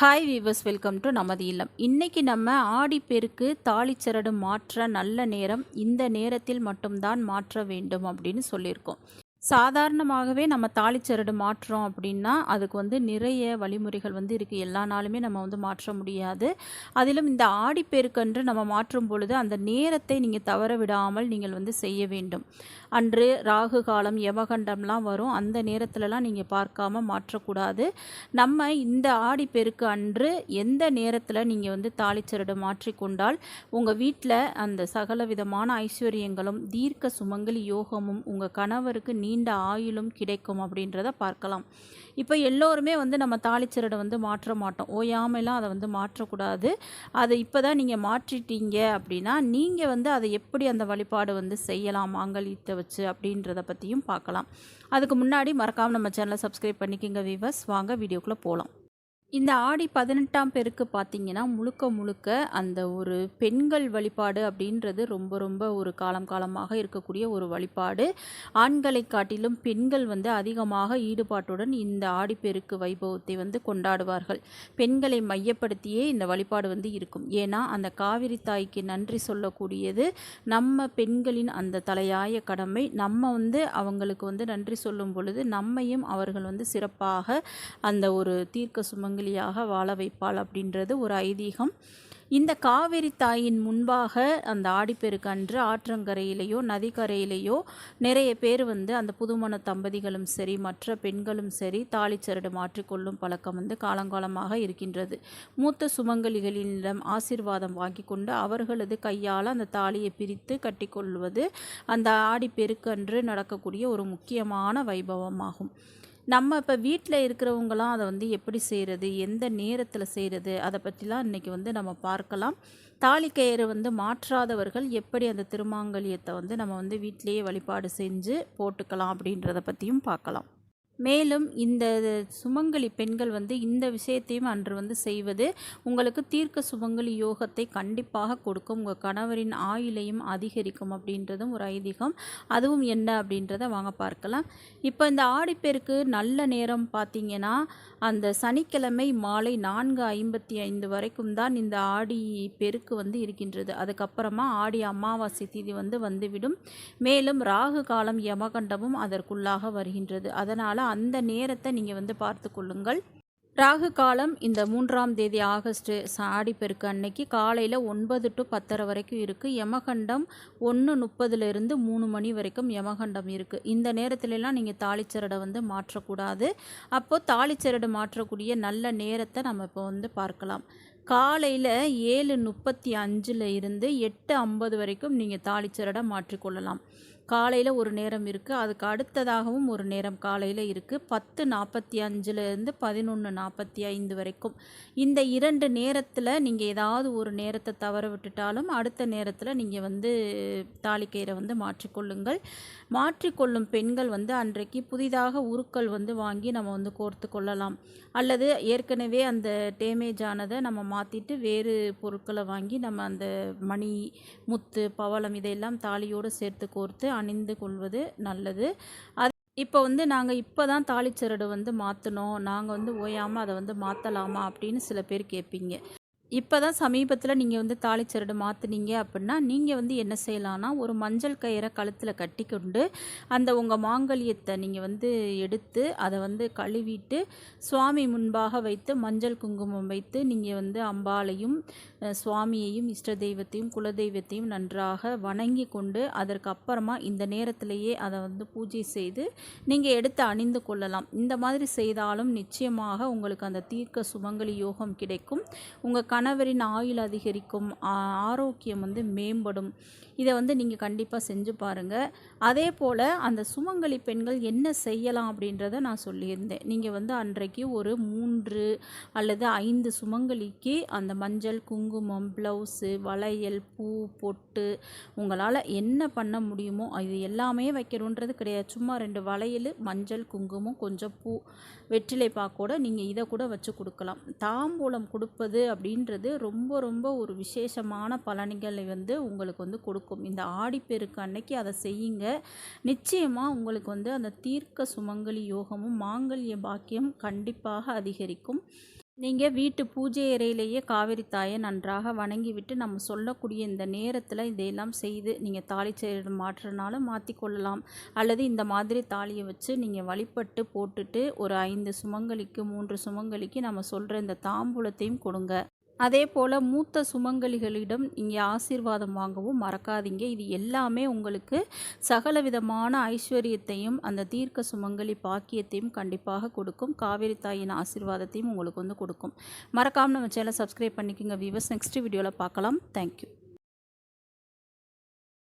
Hi viewers welcome to நமது இல்லம். இன்னைக்கு நம்ம ஆடிப்பெருக்கு தாலிச்சரடு மாற்ற நல்ல நேரம் இந்த நேரத்தில் மட்டும்தான் மாற்ற வேண்டும் அப்படின்னு சொல்லியிருக்கோம். சாதாரணமாகவே நம்ம தாலிச்சரடு மாற்றுறோம் அப்படின்னா அதுக்கு வந்து நிறைய வழிமுறைகள் வந்து இருக்குது எல்லா நாளுமே நம்ம வந்து மாற்ற முடியாது. அதிலும் இந்த ஆடிப்பெருக்கன்று நம்ம மாற்றும் பொழுது அந்த நேரத்தை நீங்கள் தவற விடாமல் நீங்கள் வந்து செய்ய வேண்டும். அன்று ராகு காலம் யமகண்டம்லாம் வரும். அந்த நேரத்துலலாம் நீங்கள் பார்க்காம மாற்றக்கூடாது. நம்ம இந்த ஆடிப்பெருக்கு அன்று எந்த நேரத்தில் நீங்கள் வந்து தாலிச்சரடு மாற்றிக்கொண்டால் உங்கள் வீட்டில் அந்த சகல விதமான ஐஸ்வர்யங்களும் தீர்க்க சுமங்கலி யோகமும் உங்கள் கணவருக்கு நீ நீண்ட ஆயுளும் கிடைக்கும் அப்படின்றத பார்க்கலாம். இப்போ எல்லோருமே வந்து நம்ம தாலிச்சரடை வந்து மாற்ற மாட்டோம். ஓயாமலாம் அதை வந்து மாற்றக்கூடாது. அதை இப்போ தான் நீங்கள் மாற்றிட்டீங்க அப்படின்னா நீங்கள் வந்து அதை எப்படி அந்த வழிபாடு வந்து செய்யலாம் மாங்கல்யத்தை வச்சு அப்படின்றத பற்றியும் பார்க்கலாம். அதுக்கு முன்னாடி மறக்காமல் நம்ம சேனலை சப்ஸ்கிரைப் பண்ணிக்கோங்க வீவர்ஸ் வாங்க வீடியோக்குள்ளே போகலாம் இந்த ஆடி பதினெட்டாம் பேருக்கு பார்த்தீங்கன்னா முழுக்க முழுக்க அந்த ஒரு பெண்கள் வழிபாடு அப்படின்றது ரொம்ப ரொம்ப ஒரு காலம் காலமாக இருக்கக்கூடிய ஒரு வழிபாடு. ஆண்களை காட்டிலும் பெண்கள் வந்து அதிகமாக ஈடுபாட்டுடன் இந்த ஆடிப்பெருக்கு வைபவத்தை வந்து கொண்டாடுவார்கள். பெண்களை மையப்படுத்தியே இந்த வழிபாடு வந்து இருக்கும். ஏன்னா அந்த காவிரி தாய்க்கு நன்றி சொல்லக்கூடியது நம்ம பெண்களின் அந்த தலையாய கடமை. நம்ம வந்து அவங்களுக்கு வந்து நன்றி சொல்லும் பொழுது நம்மையும் அவர்கள் வந்து சிறப்பாக அந்த ஒரு தீர்க்க சுமங்க சங்கிலியாக வாழ வைப்பாள் அப்படின்றது ஒரு ஐதீகம். இந்த காவிரி தாயின் முன்பாக அந்த ஆடிப்பெருக்கு அன்று ஆற்றங்கரையிலேயோ நதிக்கரையிலேயோ நிறைய பேர் வந்து அந்த புதுமண தம்பதிகளும் சரி மற்ற பெண்களும் சரி தாலிச்சரடு மாற்றிக்கொள்ளும் பழக்கம் வந்து காலங்காலமாக இருக்கின்றது. மூத்த சுமங்கலிகளிடம் ஆசிர்வாதம் வாங்கி கொண்டு அவர்களது கையால் அந்த தாலியை பிரித்து கட்டிக்கொள்வது அந்த ஆடிப்பெருக்கு அன்று நடக்கக்கூடிய ஒரு முக்கியமான வைபவமாகும். நம்ம இப்போ வீட்டில் இருக்கிறவங்களாம் அதை வந்து எப்படி செய்கிறது எந்த நேரத்தில் செய்கிறது அதை பற்றிலாம் இன்றைக்கி வந்து நம்ம பார்க்கலாம். தாலிக்கயிறு வந்து மாற்றாதவர்கள் எப்படி அந்த திருமாங்கல்யத்தை வந்து நம்ம வந்து வீட்டிலேயே வழிபாடு செஞ்சு போட்டுக்கலாம் அப்படின்றத பற்றியும் பார்க்கலாம். மேலும் இந்த சுமங்கலி பெண்கள் வந்து இந்த விஷயத்தையும் அன்று வந்து செய்வது உங்களுக்கு தீர்க்க சுமங்கலி யோகத்தை கண்டிப்பாக கொடுக்கும். உங்கள் கணவரின் ஆயுளையும் அதிகரிக்கும் அப்படின்றதும் ஒரு ஐதீகம். அதுவும் என்ன அப்படின்றத வாங்க பார்க்கலாம். இப்போ இந்த ஆடிப்பெருக்கு நல்ல நேரம் பார்த்தீங்கன்னா அந்த சனிக்கிழமை மாலை நான்கு ஐம்பத்தி ஐந்து வரைக்கும் தான் இந்த ஆடி பெருக்கு வந்து இருக்கின்றது. அதுக்கப்புறமா ஆடி அமாவாசை திதி வந்து வந்துவிடும். மேலும் ராகு காலம் யமகண்டமும் அதற்குள்ளாக வருகின்றது. அதனால் அந்த நேரத்தை நீங்கள் வந்து பார்த்து கொள்ளுங்கள். ராகு காலம் இந்த மூன்றாம் தேதி ஆகஸ்ட் ஆடிப்பெருக்கு அன்னைக்கு காலையில் ஒன்பது டு பத்தரை வரைக்கும் இருக்குது யமகண்டம் ஒன்று முப்பதுலேருந்து மூணு மணி வரைக்கும் யமகண்டம் இருக்குது இந்த நேரத்துலலாம் நீங்கள் தாளிச்சரடை வந்து மாற்றக்கூடாது. அப்போது தாளிச்சரடை மாற்றக்கூடிய நல்ல நேரத்தை நம்ம இப்போ வந்து பார்க்கலாம். காலையில் ஏழு முப்பத்தி அஞ்சில் இருந்து எட்டு ஐம்பது வரைக்கும் நீங்கள் தாளிச்சரடை மாற்றிக்கொள்ளலாம் காலையில் ஒரு நேரம் இருக்குது அதுக்கு அடுத்ததாகவும் ஒரு நேரம் காலையில் இருக்குது பத்து நாற்பத்தி அஞ்சுலேருந்து பதினொன்று நாற்பத்தி ஐந்து வரைக்கும். இந்த இரண்டு நேரத்தில் நீங்கள் ஏதாவது ஒரு நேரத்தை தவற விட்டுட்டாலும் அடுத்த நேரத்தில் நீங்கள் வந்து தாலிக்கயிறை வந்து மாற்றிக்கொள்ளுங்கள். மாற்றிக்கொள்ளும் பெண்கள் வந்து அன்றைக்கு புதிதாக உருக்கள் வந்து வாங்கி நம்ம வந்து கோர்த்து கொள்ளலாம். அல்லது ஏற்கனவே அந்த டேமேஜ் ஆனதை நம்ம மாற்றிட்டு வேறு பொருட்களை வாங்கி நம்ம அந்த மணி முத்து பவளம் இதையெல்லாம் தாலியோடு சேர்த்து கோர்த்து அணிந்து கொள்வது நல்லது. அது இப்போ வந்து நாங்கள் இப்போ தான் தாலிச்சரடு வந்து மாற்றினோம் நாங்கள் வந்து ஓயாமல் அதை வந்து மாற்றலாமா அப்படின்னு சில பேர் கேட்பீங்க இப்போ தான் சமீபத்தில் நீங்கள் வந்து தாலிச்சரடு மாற்றினீங்க அப்படின்னா நீங்கள் வந்து என்ன செய்யலான்னா ஒரு மஞ்சள் கயிறை கழுத்தில் கட்டி கொண்டு அந்த உங்கள் மாங்கல்யத்தை நீங்கள் வந்து எடுத்து அதை வந்து கழுவிட்டு சுவாமி முன்பாக வைத்து மஞ்சள் குங்குமம் வைத்து நீங்கள் வந்து அம்பாலையும் சுவாமியையும் இஷ்ட தெய்வத்தையும் குலதெய்வத்தையும் நன்றாக வணங்கி கொண்டு அதற்கு அப்புறமா இந்த நேரத்திலேயே அதை வந்து பூஜை செய்து நீங்கள் எடுத்து அணிந்து கொள்ளலாம். இந்த மாதிரி செய்தாலும் நிச்சயமாக உங்களுக்கு அந்த தீர்க்க சுமங்கலி யோகம் கிடைக்கும். உங்கள் கணவரின் ஆயுள் அதிகரிக்கும் ஆரோக்கியம் வந்து மேம்படும். இதை வந்து நீங்கள் கண்டிப்பாக செஞ்சு பாருங்கள் அதே போல் அந்த சுமங்கலி பெண்கள் என்ன செய்யலாம் அப்படின்றத நான் சொல்லியிருந்தேன். நீங்கள் வந்து அன்றைக்கு ஒரு மூன்று அல்லது ஐந்து சுமங்கலிக்கு அந்த மஞ்சள் குங்குமம் ப்ளவுஸு வளையல் பூ பொட்டு உங்களால் என்ன பண்ண முடியுமோ இது எல்லாமே வைக்கணுன்றது கிடையாது. சும்மா ரெண்டு வளையல் மஞ்சள் குங்குமம் கொஞ்சம் பூ வெற்றிலை பாக்கோட நீங்கள் இதை கூட வச்சு கொடுக்கலாம். தாம்பூலம் கொடுப்பது அப்படின்றது ரொம்ப ரொம்ப ஒரு விசேஷமான பலன்களை வந்து உங்களுக்கு வந்து கொடுக்கும். இந்த ஆடிப்பெருக்கு அன்னைக்கு அதை செய்யுங்க. நிச்சயமாக உங்களுக்கு வந்து அந்த தீர்க்க சுமங்கலி யோகமும் மாங்கல்ய பாக்கியம் கண்டிப்பாக அதிகரிக்கும். நீங்கள் வீட்டு பூஜை அறையிலேயே காவிரி தாயை நன்றாக வணங்கிவிட்டு நம்ம சொல்லக்கூடிய இந்த நேரத்தில் இதையெல்லாம் செய்து நீங்கள் தாலி செயல் மாற்றுறனாலும் மாற்றிக்கொள்ளலாம் அல்லது இந்த மாதிரி தாலியை வச்சு நீங்கள் வழிபட்டு போட்டுட்டு ஒரு ஐந்து சுமங்கலிக்கு மூன்று சுமங்கலிக்கு நம்ம சொல்கிற இந்த தாம்பூலத்தையும் கொடுங்க. அதே போல் மூத்த சுமங்கலிகளிடம் இங்கே ஆசீர்வாதம் வாங்கவும் மறக்காதீங்க. இது எல்லாமே உங்களுக்கு சகல விதமான ஐஸ்வர்யத்தையும் அந்த தீர்க்க சுமங்கலி பாக்கியத்தையும் கண்டிப்பாக கொடுக்கும். காவேரி தாயின் ஆசீர்வாதத்தையும் உங்களுக்கு வந்து கொடுக்கும். மறக்காமல் நம்ம சேனல் சப்ஸ்கிரைப் பண்ணிக்கோங்க. வியூவர்ஸ் நெக்ஸ்ட் வீடியோவில் பார்க்கலாம். Thank you